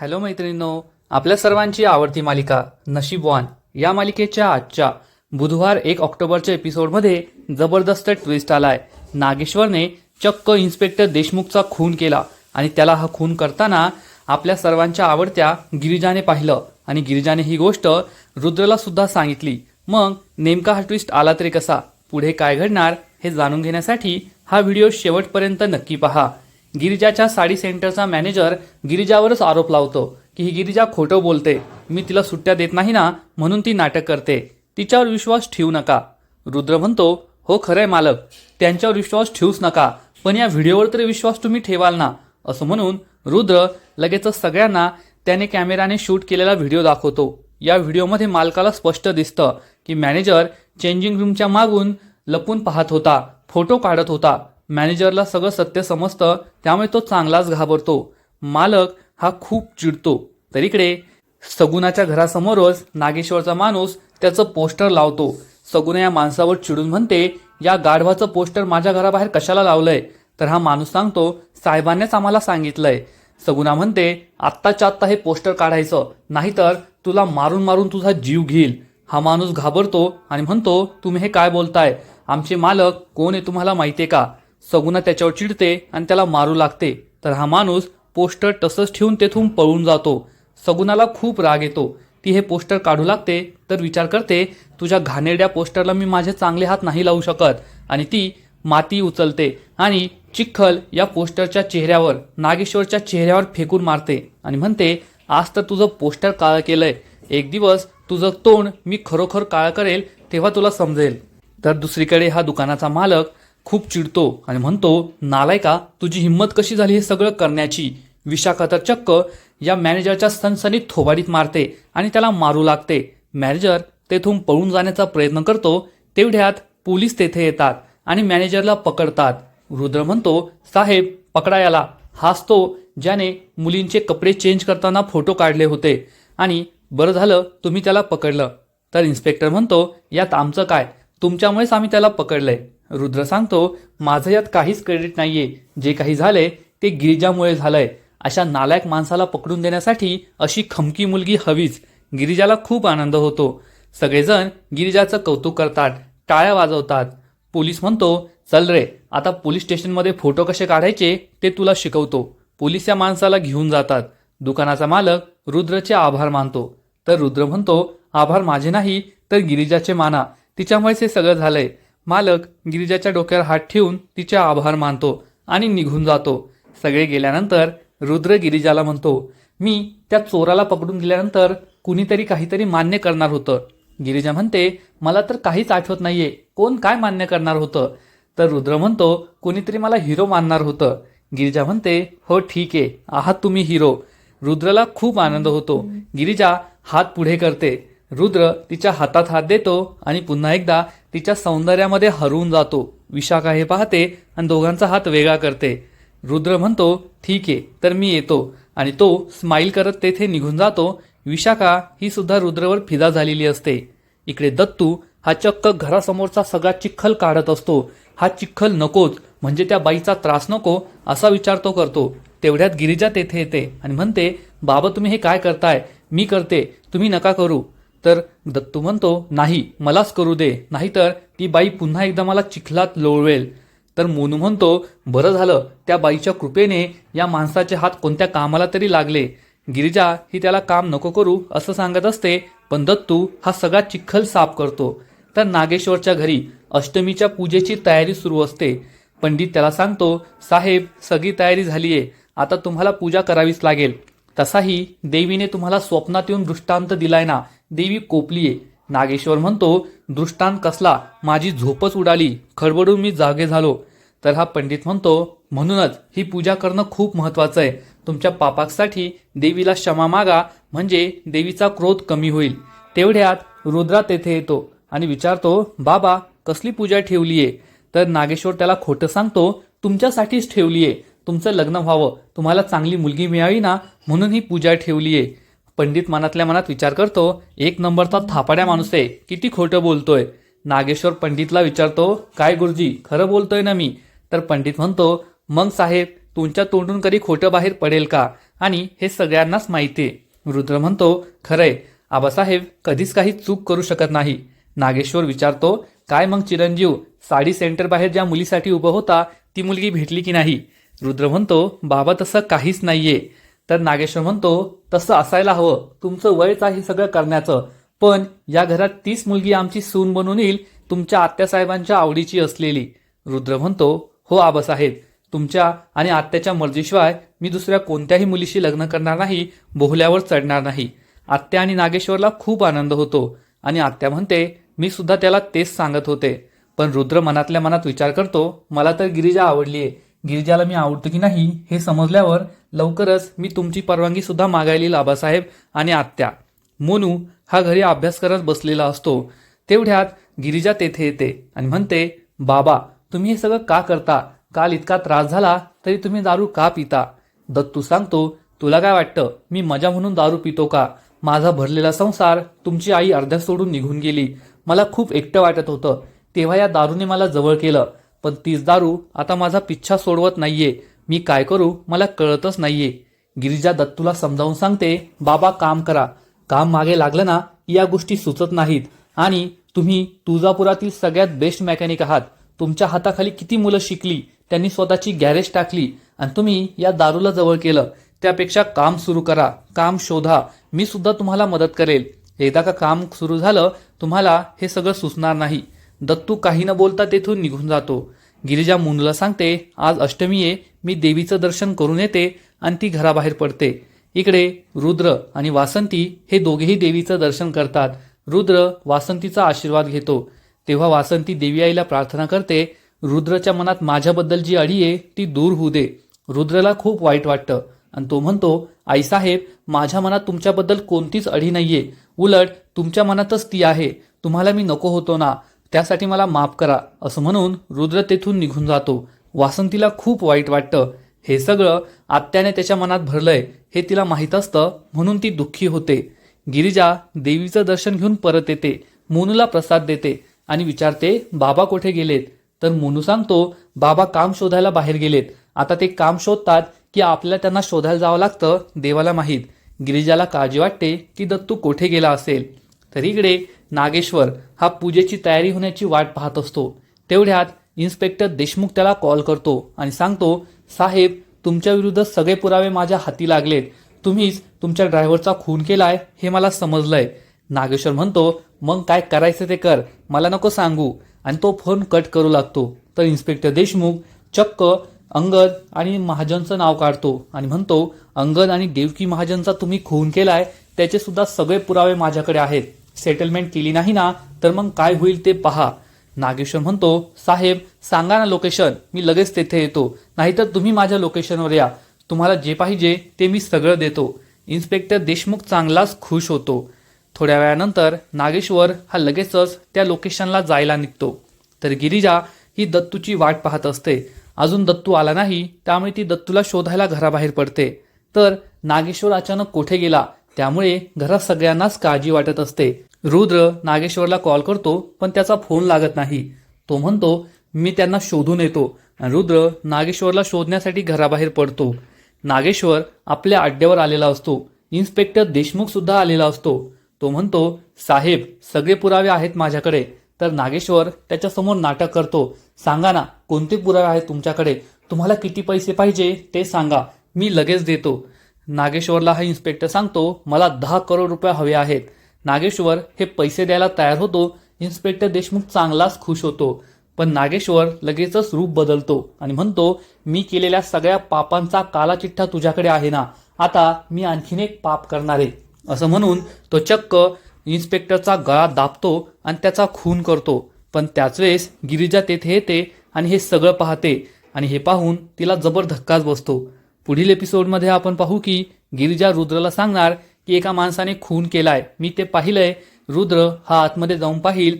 Hello मैत्रिणींनो आपल्या सर्वांची आवडती मालिका नशीबवान या मालिकेच्या आजच्या बुधवार एक ऑक्टोबरच्या एपिसोडमध्ये जबरदस्त ट्विस्ट आलाय. नागेश्वरने चक्क इन्स्पेक्टर देशमुखचा खून केला आणि त्याला हा खून करताना आपल्या सर्वांच्या आवडत्या गिरिजाने पाहिलं आणि गिरिजाने ही गोष्ट रुद्रला सुद्धा सांगितली. मग नेमका हा ट्विस्ट आला तरी कसा? पुढे काय घडणार हे जाणून घेण्यासाठी हा व्हिडिओ शेवटपर्यंत नक्की पहा. गिरिजाच्या साडी सेंटरचा मॅनेजर गिरिजावरच आरोप लावतो की ही गिरिजा खोटं बोलते. मी तिला सुट्ट्या देत नाही ना म्हणून ती नाटक करते. तिच्यावर विश्वास ठेवू नका. रुद्र म्हणतो हो खरंय मालक. त्यांच्यावर विश्वास ठेवूच नका. पण या व्हिडिओवर तरी विश्वास तुम्ही ठेवाल ना. असं म्हणून रुद्र लगेचच सगळ्यांना त्याने कॅमेराने शूट केलेला व्हिडिओ दाखवतो. या व्हिडिओमध्ये मालकाला स्पष्ट दिसतं की मॅनेजर चेंजिंग रूमच्या मागून लपून पाहत होता फोटो काढत होता. मॅनेजरला सगळं सत्य समजतं त्यामुळे तो चांगलाच घाबरतो. मालक हा खूप चिडतो. तर इकडे सगुनाच्या घरासमोरच नागेश्वरचा माणूस त्याचं पोस्टर लावतो. सगुना या माणसावर चिडून म्हणते या गाढवाचं पोस्टर माझ्या घराबाहेर कशाला लावलंय? तर हा माणूस सांगतो साहेबांनीच आम्हाला सांगितलंय. सगुना म्हणते आत्ताच्या आत्ता हे पोस्टर काढायचं नाहीतर तुला मारून मारून तुझा जीव घेईल. हा माणूस घाबरतो आणि म्हणतो तुम्ही हे काय बोलताय? आमचे मालक कोण आहे तुम्हाला माहितीये का? सगुना त्याच्यावर चिडते आणि त्याला मारू लागते. तर हा माणूस पोस्टर तसंच ठेवून तेथून पळून जातो. सगुनाला खूप राग येतो. ती हे पोस्टर काढू लागते तर विचार करते तुझ्या घाणेरड्या पोस्टरला मी माझे चांगले हात नाही लावू शकत. आणि ती माती उचलते आणि चिखल या पोस्टरच्या चेहऱ्यावर नागेश्वरच्या चेहऱ्यावर फेकून मारते आणि म्हणते आज तर तुझं पोस्टर काळं केलंय. एक दिवस तुझं तोंड मी खरोखर काळं करेल तेव्हा तुला समजेल. तर दुसरीकडे हा दुकानाचा मालक खूप चिडतो आणि म्हणतो नालायका तुझी हिंमत कशी झाली हे सगळं करण्याची? विशाखा तर चक्क या मॅनेजरच्या सनसनीत थोबाडीत मारते आणि त्याला मारू लागते. मॅनेजर तेथून पळून जाण्याचा प्रयत्न करतो तेवढ्यात पोलीस तेथे येतात आणि मॅनेजरला पकडतात. रुद्र म्हणतो साहेब पकडा याला. हाच तो ज्याने मुलींचे कपडे चेंज करताना फोटो काढले होते आणि बरं झालं तुम्ही त्याला पकडलं. तर इन्स्पेक्टर म्हणतो यात आमचं काय? तुमच्यामुळेच आम्ही त्याला पकडलंय. रुद्र सांगतो माझं यात काहीच क्रेडिट नाहीये. जे काही झालंय ते गिरिजामुळे झालंय. अशा नालायक माणसाला पकडून देण्यासाठी अशी खमकी मुलगी हवीच. गिरिजाला खूप आनंद होतो. सगळेजण गिरिजाचं कौतुक करतात टाळ्या वाजवतात. पोलीस म्हणतो चल रे आता पोलीस स्टेशनमध्ये फोटो कसे काढायचे ते तुला शिकवतो. पोलीस या माणसाला घेऊन जातात. दुकानाचा मालक रुद्रचे आभार मानतो. तर रुद्र म्हणतो आभार माझे नाही तर गिरिजाचे माना. तिच्यामुळेच हे सगळं झालंय. मालक गिरिजाच्या डोक्यावर हात ठेवून तिचे आभार मानतो आणि निघून जातो. सगळे गेल्यानंतर रुद्र गिरिजाला म्हणतो मी त्या चोराला पकडून दिल्यानंतर कुणीतरी काहीतरी मान्य करणार होतं. गिरिजा म्हणते मला तर काहीच आठवत नाहीये. कोण काय मान्य करणार होतं? तर रुद्र म्हणतो कोणीतरी मला हिरो मानणार होतं. गिरिजा म्हणते हो ठीक. आहे आहात तुम्ही हिरो. रुद्रला खूप आनंद होतो. गिरिजा हात पुढे करते. रुद्र तिच्या हातात हात देतो आणि पुन्हा एकदा तिच्या सौंदर्यामध्ये हरवून जातो. विशाखा हे पाहते आणि दोघांचा हात वेगळा करते. रुद्र म्हणतो ठीक आहे तर मी येतो. आणि तो स्माईल करत तेथे निघून जातो. विशाखा ही सुद्धा रुद्रवर फिदा झालेली असते. इकडे दत्तू हा चक्क घरासमोरचा सगळा चिखल काढत असतो. हा चिखल नकोच म्हणजे त्या बाईचा त्रास नको असा विचार तो करतो. तेवढ्यात गिरिजा तेथे येते आणि म्हणते बाबा तुम्ही हे काय करताय? मी करते तुम्ही नका करू. तर दत्तू म्हणतो नाही मलाच करू दे. नाहीतर ती बाई पुन्हा एकदा मला चिखलात लोळवेल. तर मोनू म्हणतो बरं झालं. त्या बाईच्या कृपेने या माणसाचे हात कोणत्या कामाला तरी लागले. गिरिजा ही त्याला काम नको करू असं सांगत असते. पण दत्तू हा सगळा चिखल साफ करतो. तर नागेश्वरच्या घरी अष्टमीच्या पूजेची तयारी सुरू असते. पंडित त्याला सांगतो साहेब सगळी तयारी झालीये. आता तुम्हाला पूजा करावीच लागेल. तसाही देवीने तुम्हाला स्वप्नात येऊन दृष्टांत दिलाय ना देवी कोपलीये. नागेश्वर म्हणतो दृष्टांत कसला माझी झोपच उडाली खडबडून मी जागे झालो. तर हा पंडित म्हणतो म्हणूनच ही पूजा करणं खूप महत्वाचं आहे. तुमच्या पापासाठी देवीला क्षमा मागा म्हणजे देवीचा क्रोध कमी होईल. तेवढ्यात रुद्रा तेथे येतो आणि विचारतो बाबा कसली पूजा ठेवलीये? तर नागेश्वर त्याला खोटं सांगतो तुमच्यासाठीच ठेवलीये. तुमचं लग्न व्हावं तुम्हाला चांगली मुलगी मिळावी ना म्हणून ही पूजा ठेवली आहे पंडित मनातल्या मनात विचार करतो एक नंबरचा थापाड्या माणूस आहे किती खोटं बोलतोय. नागेश्वर पंडितला विचारतो काय गुरुजी खरं बोलतोय ना मी? तर पंडित म्हणतो मग साहेब तुमच्या तोंडून कधी खोटं बाहेर पडेल का? आणि हे सगळ्यांनाच माहिती आहे. रुद्र म्हणतो खरंय. आबासाहेब कधीच काही चूक करू शकत नाही. नागेश्वर विचारतो काय मग चिरंजीव साडी सेंटर बाहेर ज्या मुलीसाठी उभं होता ती मुलगी भेटली की नाही? रुद्र म्हणतो बाबा तसं काहीच नाहीये. तर नागेश्वर म्हणतो तसं असायला हवं. तुमचं वयच आहे सगळं करण्याचं. पण या घरात तीच मुलगी आमची सून बनून येईल तुमच्या आत्यासाहेबांच्या आवडीची असलेली. रुद्र म्हणतो हो आबासाहेब तुमच्या आणि आत्याच्या मर्जीशिवाय मी दुसऱ्या कोणत्याही मुलीशी लग्न करणार नाही बोहल्यावर चढणार नाही. आत्या आणि नागेश्वरला खूप आनंद होतो आणि आत्या म्हणते मी सुद्धा त्याला तेच सांगत होते. पण रुद्र मनातल्या मनात विचार करतो मला तर गिरिजा आवडलीये. गिरिजाला मी आवडतो की नाही हे समजल्यावर लवकरच मी तुमची परवानगी सुद्धा मागायली आबासाहेब आणि आत्या. मोनू हा घरी अभ्यास करत बसलेला असतो. तेवढ्यात गिरिजा तेथे येते आणि म्हणते बाबा तुम्ही हे सगळं का करता? काल इतका त्रास झाला तरी तुम्ही दारू का पिता? दत्तू सांगतो तुला काय वाटतं? मी मजा म्हणून दारू पितो का? माझा भरलेला संसार तुमची आई अर्ध्या सोडून निघून गेली. मला खूप एकटं वाटत होतं. तेव्हा या दारूने मला जवळ केलं. पण तीच दारू आता माझा पिच्छा सोडवत नाहीये. मी काय करू? मला कळतच नाहीये. गिरिजा दत्तूला समजावून सांगते बाबा काम करा. काम मागे लागलं ना या गोष्टी सुचत नाहीत. आणि तुम्ही तुळजापुरातील सगळ्यात बेस्ट मेकॅनिक आहात. तुमच्या हाताखाली किती मुलं शिकली त्यांनी स्वतःची गॅरेज टाकली आणि तुम्ही या दारूला जवळ केलं. त्यापेक्षा काम सुरू करा काम शोधा. मी सुद्धा तुम्हाला मदत करेल. एकदा का काम सुरू झालं तुम्हाला हे सगळं सुचणार नाही. दत्तू काही न बोलता तेथून निघून जातो. गिरिजा मुनूला सांगते आज अष्टमी आहे मी देवीचं दर्शन करून येते आणि ती घराबाहेर पडते. इकडे रुद्र आणि वासंती हे दोघेही देवीचं दर्शन करतात. रुद्र वासंतीचा आशीर्वाद घेतो. तेव्हा वासंती देवी आईला प्रार्थना करते रुद्रच्या मनात माझ्याबद्दल जी अडी आहे ती दूर होऊ दे. रुद्रला खूप वाईट वाटतं. आणि तो म्हणतो आईसाहेब माझ्या मनात तुमच्याबद्दल कोणतीच अडी नाहीये. उलट तुमच्या मनातच ती आहे. तुम्हाला मी नको होतो ना. त्यासाठी मला माफ करा असं म्हणून रुद्र तेथून निघून जातो. वासंतीला खूप वाईट वाटतं. हे सगळं आत्याने त्याच्या मनात भरलंय हे तिला माहीत असतं म्हणून ती दुःखी होते. गिरिजा देवीचं दर्शन घेऊन परत येते मोनूला प्रसाद देते आणि विचारते बाबा कुठे गेलेत? तर मोनू सांगतो बाबा काम शोधायला बाहेर गेलेत. आता ते काम शोधतात की आपल्याला त्यांना शोधायला जावं लागतं देवाला माहीत. गिरिजाला काळजी वाटते की दत्तू कोठे गेला असेल. तर इकडे नागेश्वर हा पूजेची तयारी होण्याची वाट पाहत असतो. तेवढ्यात इन्स्पेक्टर देशमुख त्याला कॉल करतो आणि सांगतो साहेब तुमच्या विरुद्ध सगळे पुरावे माझ्या हाती लागलेत. तुम्हीच तुमच्या ड्रायव्हरचा खून केलाय हे मला समजलंय. नागेश्वर म्हणतो मग काय करायचं ते कर. मला नको सांगू. आणि तो फोन कट करू लागतो. तर इन्स्पेक्टर देशमुख चक्क अंगद आणि महाजनचं नाव काढतो आणि म्हणतो अंगद आणि देवकी महाजनचा तुम्ही खून केलाय त्याचे सुद्धा सगळे पुरावे माझ्याकडे आहेत. सेटलमेंट केली नाही ना तर मग काय होईल ते पहा. नागेश्वर म्हणतो साहेब सांगा ना लोकेशन मी लगेच तेथे येतो. नाहीतर तुम्ही माझ्या लोकेशनवर या. तुम्हाला जे पाहिजे ते मी सगळं देतो. इन्स्पेक्टर देशमुख चांगलाच खुश होतो. थोड्या वेळानंतर नागेश्वर हा लगेचच त्या लोकेशनला जायला निघतो. तर गिरिजा ही दत्तूची वाट पाहत असते. अजून दत्तू आला नाही त्यामुळे ती दत्तूला शोधायला घराबाहेर पडते. तर नागेश्वर अचानक कोठे गेला? त्यामुळे घरात सगळ्यांनाच काळजी वाटत असते. रुद्र नागेश्वरला कॉल करतो पण त्याचा फोन लागत नाही. तो म्हणतो मी त्यांना शोधून येतो. रुद्र नागेश्वरला शोधण्यासाठी घराबाहेर पडतो. नागेश्वर आपल्या अड्ड्यावर आलेला असतो. इन्स्पेक्टर देशमुख सुद्धा आलेला असतो. तो म्हणतो साहेब सगळे पुरावे आहेत माझ्याकडे. तर नागेश्वर त्याच्यासमोर नाटक करतो. सांगा ना कोणते पुरावे आहेत तुमच्याकडे? तुम्हाला किती पैसे पाहिजे ते सांगा. मी लगेच देतो. नागेश्वरला हा इन्स्पेक्टर सांगतो मला दहा करोड रुपये हवे आहेत. नागेश्वर हे पैसे द्यायला तयार होतो. इन्स्पेक्टर देशमुख चांगलाच खुश होतो. पण नागेश्वर लगेचच रूप बदलतो आणि म्हणतो मी केलेल्या सगळ्या पापांचा कालाचिठ्ठा तुझ्याकडे आहे ना. आता मी आणखीन एक पाप करणार आहे. असं म्हणून तो चक्क इन्स्पेक्टरचा गळा दाबतो आणि त्याचा खून करतो. पण त्याच वेळेस गिरिजा तेथे येते आणि हे सगळं पाहते आणि हे पाहून तिला जबर धक्काच बसतो. पुढील एपिसोडमध्ये आपण पाहू की गिरिजा रुद्रला सांगणार की एका माणसाने खून केलाय. मी ते पाहिलंय. रुद्र हा आतमध्ये जाऊन पाहिल.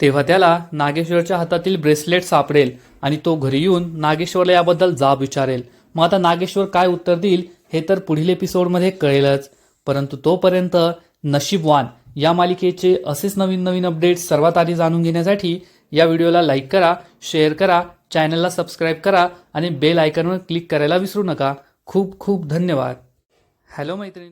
तेव्हा त्याला नागेश्वरच्या हातातील ब्रेसलेट सापडेल आणि तो घरी येऊन नागेश्वरला याबद्दल जाब विचारेल. मग आता नागेश्वर काय उत्तर देईल हे तर पुढील एपिसोडमध्ये कळेलच. परंतु तोपर्यंत नशीबवान या मालिकेचे असेच नवीन नवीन अपडेट्स सर्वात आधी जाणून घेण्यासाठी या व्हिडिओला लाईक करा शेअर करा चॅनलला सबस्क्राईब करा आणि बेल आयकॉनवर क्लिक करायला विसरू नका. खूप खूप धन्यवाद. हॅलो मैत्रीण.